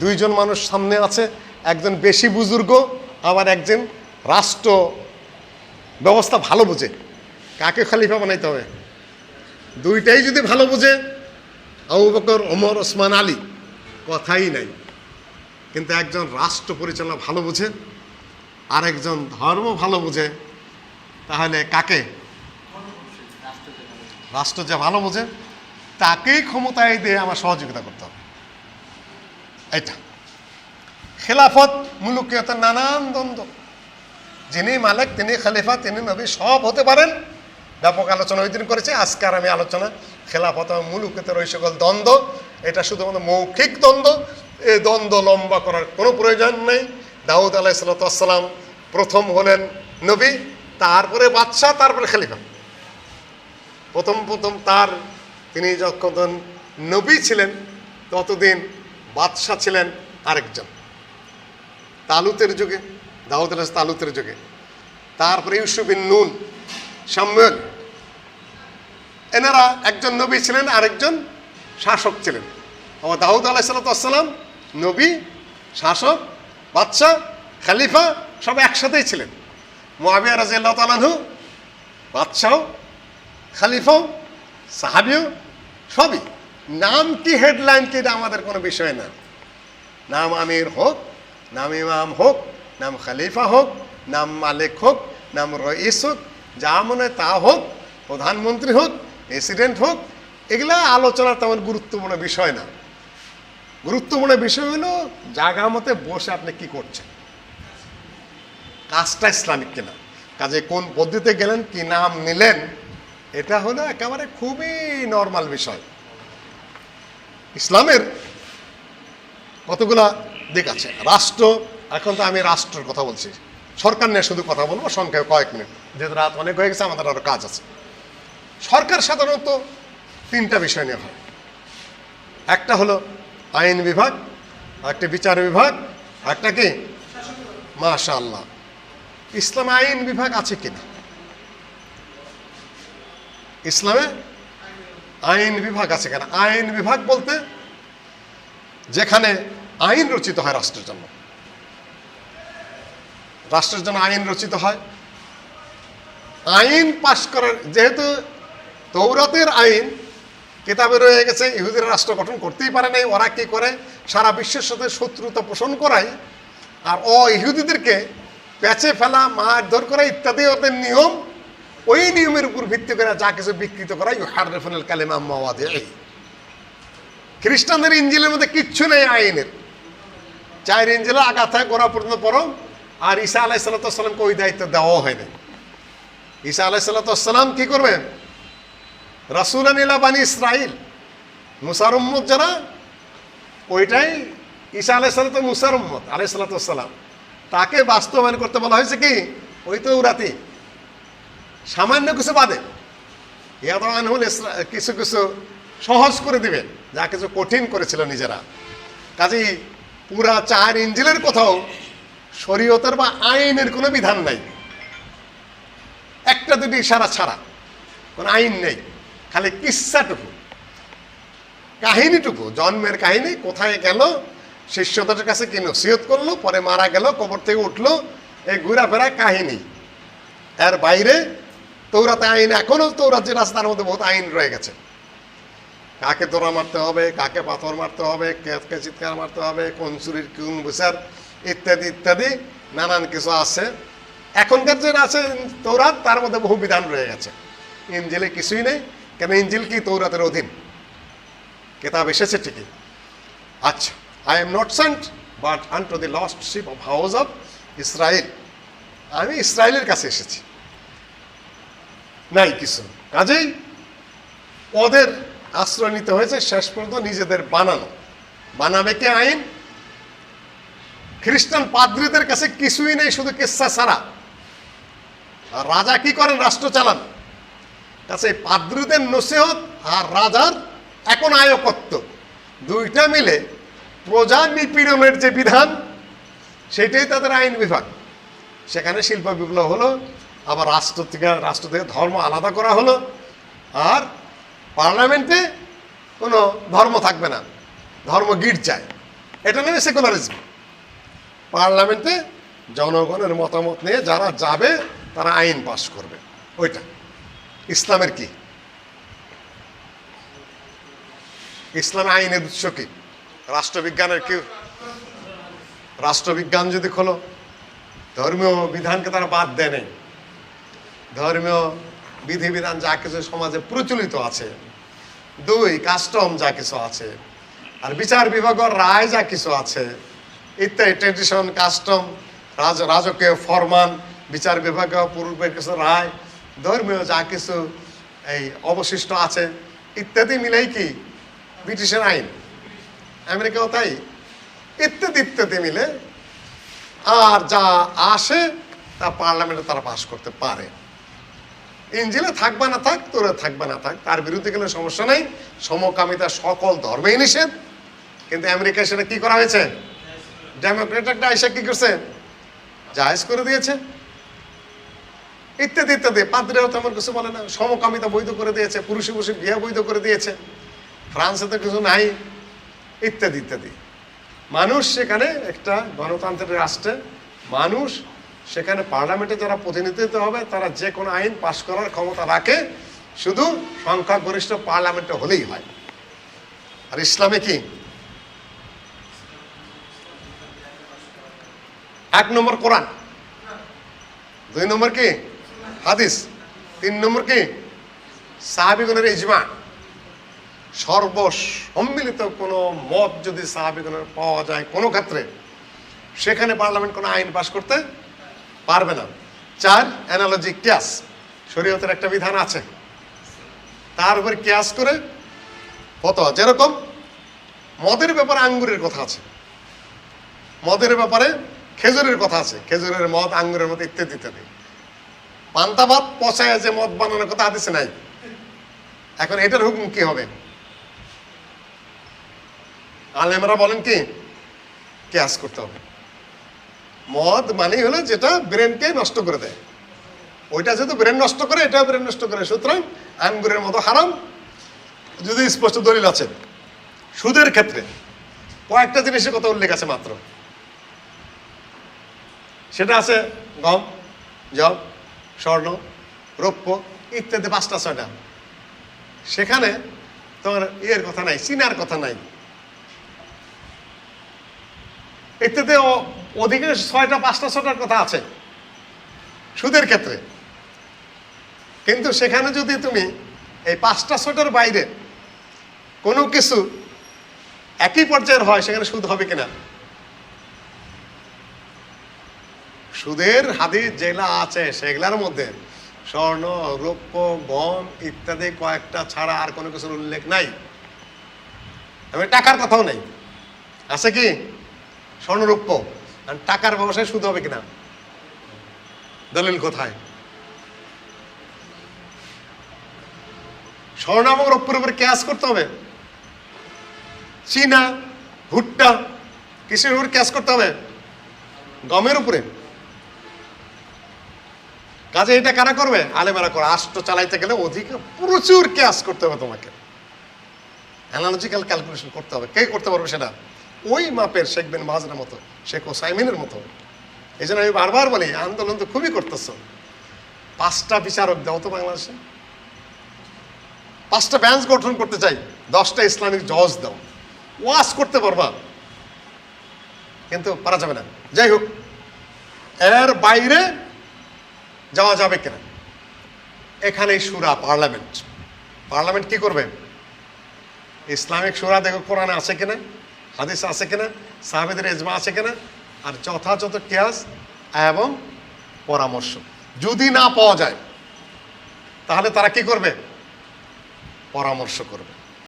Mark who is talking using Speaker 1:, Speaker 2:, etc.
Speaker 1: দুইজন মানুষ সামনে আছে, একজন বেশি বুজুর্গ, আবার একজন রাষ্ট্র ব্যবস্থা ভালো বোঝে। কাকে খালিফা বানাইতে হবে? দুইটাই যদি ভালো বোঝে, আবু বকর, ওমর, ওসমান, আলী, কথাই নাই। কিন্তু একজন রাষ্ট্র পরিচালনা ভালো বোঝে আর একজন ধর্ম ভালো বোঝে, তাহলে কাকে? রাষ্ট্র যে ভালো বোঝে, তাকেই ক্ষমতায় দিয়ে আমার সহযোগিতা করতে হবে। এটা। খেলাফত মুলুকিয়তের নানান দ্বন্দ্ব। যিনি মালিক, তিনি খালিফা, তিনি নবী, সব হতে পারেন। ব্যাপক আলোচনা ওই দিন করেছে আজকে আর আমি আলোচনা খেলাফত মুলুকিয়তের ওই সকল দ্বন্দ্ব। এটা শুধুমাত্র মৌখিক দ্বন্দ্ব। এই দ্বন্দ্ব লম্বা করার কোনো প্রয়োজন নেই। দাউদ আলাহ সালাতাম প্রথম হলেন নবী, তারপরে বাদশাহ, তারপরে খালিফা। প্রথম প্রথম তার, তিনি যখন নবী ছিলেন, ততদিন বাদশাহ ছিলেন আরেকজন। তালুতের যুগে, দাউদ আলাহ তালুতের যুগে। তারপরে ইউসুফিন নুন, সাম্যল। এনারা একজন নবী ছিলেন, আরেকজন শাসক ছিলেন। আমার দাউদ আলাহ সালাতাম নবী, শাসক, বাদশাহ, খালিফা, সব একসাথেই ছিলেন। মোয়াবিয়া রাজিয়াল্লাহ তালাহু বাদশাহ, খালিফাও, সাহাবিও, সবই। নাম কি হেডলাইন কি এটা আমাদের কোনো বিষয় না। নাম আমির হোক, নাম ইমাম হোক, নাম খালিফা হোক, নাম মালিক হোক, নাম রইস হোক, যা মনে তা হোক, প্রধানমন্ত্রী হোক প্রেসিডেন্ট হোক, এগুলা আলোচনার তেমন গুরুত্বপূর্ণ বিষয় না। গুরুত্বপূর্ণ বিষয় হলো জায়গা মতে বসে আপনি কি করছেন? কাজটা ইসলামিক কিনা? কাজে কোন পদ্ধতিতে গেলেন, কি নাম নিলেন? এটা হলো একেবারে খুবই নর্মাল বিষয়। ইসলামের কতগুলা দিক আছে? রাষ্ট্র, এখন তো আমি রাষ্ট্রের কথা বলছি। সরকার নিয়ে শুধু কথা বলব, সংখ্যায় কয়েক মিনিট। যেহেতু রাত অনেক হয়ে গেছে, আমাদের আরও কাজ আছে। সরকার সাধারণত তিনটা বিষয় নিয়ে হয় একটা হলো আইন বিভাগ একটা বিচার বিভাগ একটা কি? মাশা আল্লাহ ইসলামে আইন বিভাগ আছে কিনা? ইসলামে আইন বিভাগ আছে কেন? আইন বিভাগ বলতে যেখানে আইন রচিত হয় রাষ্ট্রের জন্য। রাষ্ট্রের জন্য আইন রচিত হয়। আইন পাশ করার, যেহেতু তৌরাতের আইন, কিতাবে রয়ে গেছে, ইহুদির রাষ্ট্র গঠন করতেই পারে নাই, ওরা কি করে? সারা বিশ্বের সাথে শত্রুতা পোষণ করায়, আর অ ইহুদিদেরকে পেঁচে ফেলা, মারধর করা ইত্যাদি ওদের নিয়ম ওই নিয়মের উপর ভিত্তি করে যা কিছু বিকৃত করা ইউ হারফুল কালেমা মাওয়াদে খ্রিস্টানদের ইঞ্জিলের মধ্যে কিচ্ছু নেই আইনের। চার ইঞ্জিলে আগাথায় গোড়া পর্যন্ত পড়ো, আর ঈসা আলাহ সাল্লাতামকে ওই দায়িত্ব দেওয়াও হয়নি ঈসা আলাহ সাল্লাতাম কি করবেন? রাসুল আনিলা বানি ইসরাইল মুসার উম্মত যারা, ওইটাই ঈসা আলাহ সাল্লাম মুসার উম্মত আলাহ সাল্লাতাম তাকে বাস্তবায়ন করতে বলা হয়েছে কি? ওই তো রাতি সামান্য কিছু বাদে। ইয়াদানহুল কিছু কিছু সহজ করে দিবেন। যা কিছু কঠিন করেছিল নিজেরা। কাজেই পুরা চার ইঞ্জিলের কোথাও শরীয়তের বা আইনের কোনো বিধান নাই। একটা দুটি ইশারা ছাড়া কোনো আইন নেই। খালি কিস্সাটুকু। কাহিনীটুকু। জন্মের কাহিনী, কোথায় গেল, শিষ্যদের কাছে কি নসিহত করল, পরে মারা গেল, কবর থেকে উঠল, এই ঘোরাফেরা কাহিনী। এর বাইরে তৌরাতে আইন, এখনও তৌরাত যে রাস্তার মধ্যে বহুত আইন রয়ে গেছে। কাকে দোড়া মারতে হবে, কাকে পাথর মারতে হবে, কে চিৎকার মারতে হবে, কোন চুরির কোন বিচার, ইত্যাদি ইত্যাদি, নানান কিছু আছে। এখনকার যে আছে তৌরাত, তার মধ্যে বহু বিধান রয়ে গেছে। ইঞ্জিলে কিছুই নেই। কেন ইঞ্জিল কি তৌরাতের অধীন? কেতাব এসেছে ঠিকই। আচ্ছা I am not sent but unto the lost sheep of house of Israel আমি ইসরায়েলের কাছে এসেছি। নাই কিছু। কাজেই ওদের আশ্রয় নিতে হয়েছে, শেষ পর্যন্ত নিজেদের বানানো। বানাবে কে আইন? খ্রিস্টান পাদ্রীদের কাছে কিছুই নেই শুধু কেসা ছাড়া আর রাজা কি করেন? রাষ্ট্র চালান। কাছে পাদ্রীদের নসিহত আর রাজার এখন আয়কত্ব। দুইটা মিলে প্রজা নিপীড়নের যে বিধান, সেটাই তাদের আইন বিভাগ। সেখানে শিল্প বিপ্লব হলো আবার রাষ্ট্র থেকে রাষ্ট্র থেকে ধর্ম আলাদা করা হলো। আর পার্লামেন্টে কোনো ধর্ম থাকবে না। ধর্ম গির্জায়। এটা নেবে সেকুলারিজম পার্লামেন্টে জনগণের মতামত নিয়ে যারা যাবে, তারা আইন পাশ করবে। ওইটা। ইসলামের কি? ইসলামে আইনের উৎস কি? রাষ্ট্রবিজ্ঞানের কি? রাষ্ট্রবিজ্ঞান যদি খোলো, ধর্মীয় বিধানকে তারা বাদ দেয় নেই। ধর্মীয় বিধিবিধান যা কিছু সমাজে প্রচলিত আছে, দুই, কাস্টম যা কিছু আছে, আর বিচার বিভাগের রায় যা কিছু আছে, ইত্যাদি ট্রেডিশন কাস্টম রাজ, রাজকীয় ফরমান, বিচার বিভাগীয় পূর্বের কিছু রায়, ধর্মীয় যা কিছু এই অবশিষ্ট আছে, ইত্যাদি মিলেই কি ব্রিটিশের আইন? আমেরিকাও তাই। ইত্যাদি ইত্যাদি মিলে আর যা আসে, তা পার্লামেন্টে তারা পাশ করতে পারে। ইঞ্জিলে থাকবা না থাক, তোরা থাকবা না থাক। তার বিরুদ্ধে গেলে সমস্যা নেই। সমকামিতা সকল ধর্মেই নিষেধ। কিন্তু আমেরিকায় সেটা কি করা হয়েছে? ডেমোক্রেট একটা আইসা কি করছে? জাহেজ করে দিয়েছে। ইত্যাদি ইত্যাদি। পাদ্রেও তেমন কিছু বলে না। সমকামিতা বৈধ করে দিয়েছে। পুরুষে পুরুষে বিয়ে বৈধ করে দিয়েছে। ফ্রান্সে তো কিছু নাই। ইত্যাদি ইত্যাদি। মানুষ সেখানে একটা গণতান্ত্রিক রাষ্ট্রে। মানুষ সেখানে পার্লামেন্টে যারা প্রতিনিধিত্ব হবে, তারা যে কোনো আইন পাশ করার ক্ষমতা রাখে, শুধু সংখ্যাগরিষ্ঠ পার্লামেন্টে হলেই হয়। আর ইসলামে কি? এক নম্বর কোরআন। দুই নম্বর কি? হাদিস। তিন নম্বর কি? সাহাবিগণের ইজমা। সর্বসম্মিলিত কোনো মত যদি সাহাবিগণের পাওয়া যায় কোনো ক্ষেত্রে, সেখানে পার্লামেন্ট কোনো আইন পাশ করতে পারবে না। চার অ্যানালজি ক্যাস শরীয়তের একটা বিধান আছে। তার উপর ক্যাস করে ফতোয়া যেরকম মদের ব্যাপারে আঙ্গুরের কথা আছে। মদের ব্যাপারে খেজুরের কথা আছে। খেজুরের মদ আঙ্গুরের মতো ইত্যাদি ইত্যাদি পান্তা ভাত পচায় যে মদ বানানোর কথা আদেশে নাই। এখন এটার হুকুম কি হবে? আলেমরা বলেন কি? ক্যাশ করতে হবে। মদ মানেই হলো যেটা ব্রেনকে নষ্ট করে দেয়। ওইটা যেহেতু ব্রেন নষ্ট করে এটাও ব্রেন নষ্ট করে। সুতরাং আঙ্গুরের মতো হারাম। যদি স্পষ্ট দলিল আছে, সুদের ক্ষেত্রে কয়েকটা জিনিসের কথা উল্লেখ আছে মাত্র। সেটা আছে গম, জব, স্বর্ণ, রৌপ্য ইত্যাদি পাঁচটা, ছয়টা। সেখানে তোমার ইয়ের কথা নাই, চিনার কথা নাই। ইত্যাদি ওদিকে ছয়টা, পাঁচটা, ছটার কথা আছে। সুদের ক্ষেত্রে। কিন্তু সেখানে যদি তুমি এই পাঁচটা, ছটার বাইরে কোনো কিছু একই পর্যায়ের হয়, সেখানে সুদ হবে কিনা? সুদের হাদিস যেগুলা আছে, সেগুলার মধ্যে স্বর্ণ, রৌপ্য গম ইত্যাদি কয়েকটা ছাড়া আর কোনো কিছুর উল্লেখ নাই। টাকার কথাও নেই। আছে কি? স্বর্ণরৌপ্য আর টাকার ব্যবসায় সুদ হবে কিনা? দলিল কোথায়? স্বর্ণ এবং রৌপ্যের উপরে ক্যাশ করতে হবে। চীনা, ভুট্টা কিসের উপরে ক্যাশ করতে হবে? গমের উপরে। কাজে এটা কারা করবে? আলেমেরা করে। রাষ্ট্র চালাইতে গেলে অধিক প্রচুর ক্যাশ করতে হবে তোমাকে। অ্যানালজিক্যাল ক্যালকুলেশন করতে হবে। কে করতে পারবে সেটা? ওই মাপের শেখ বিন বাহাজের মতো, শেখ ওসাইমিনের মতো। এই জন্য আমি বারবার বলি আন্দোলন তো খুবই করতেছ। পাঁচটা বিচারক দাও তো বাংলাদেশে। পাঁচটা ব্যাঞ্চ গঠন করতে চাই, দশটা ইসলামিক জজ দাও। ওয়াশ করতে পারবা। কিন্তু পারা যাবে না। যাই হোক, এর বাইরে যাওয়া যাবে কিনা? এখানেই সুরা পার্লামেন্ট। পার্লামেন্ট কি করবে? ইসলামিক সুরা দেখো কোরআনে আছে কিনা? হাদিস আছে কিনা? সাহাবেদের এজমা আছে কিনা? আর যথাযথ কেয়াস এবং পরামর্শ। যদি না পাওয়া যায়, তাহলে তারা কি করবে? পরামর্শ করবে।